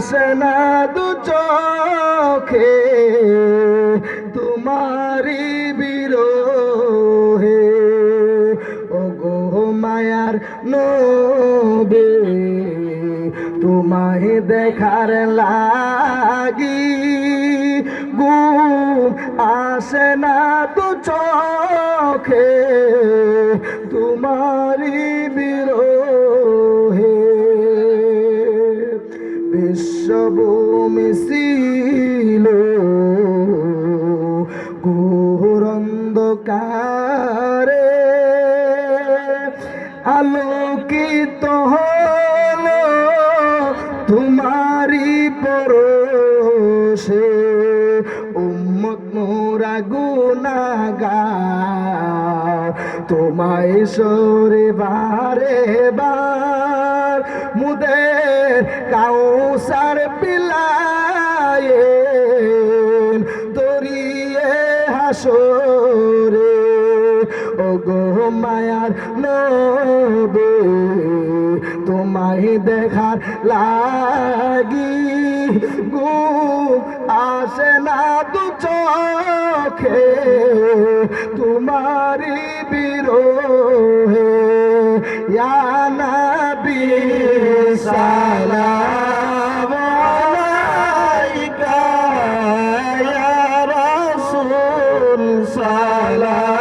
ভাসে না দু চোখে তোমারি বিরোহে। ও গো মায়ার বে তোমায় দেখার লাগি। গু আসে না দু চোখে তোমারি বিশ্বভূমি ছিল ঘোর অন্ধকারে আলোকিত হলো তোমারি পরশে। উম্মত মোরা গুনাগার তোমায় সরে বারে বার মুদের কাউসার পিলায়ে দরিয়ে হাসরে। গো মায়ার নবে, তোমায় দেখার লাগি গু আসে না দু চোখে। তোমারি বিরোহে নবী সালাম আলাইকা ইয়া রাসূল সালাম।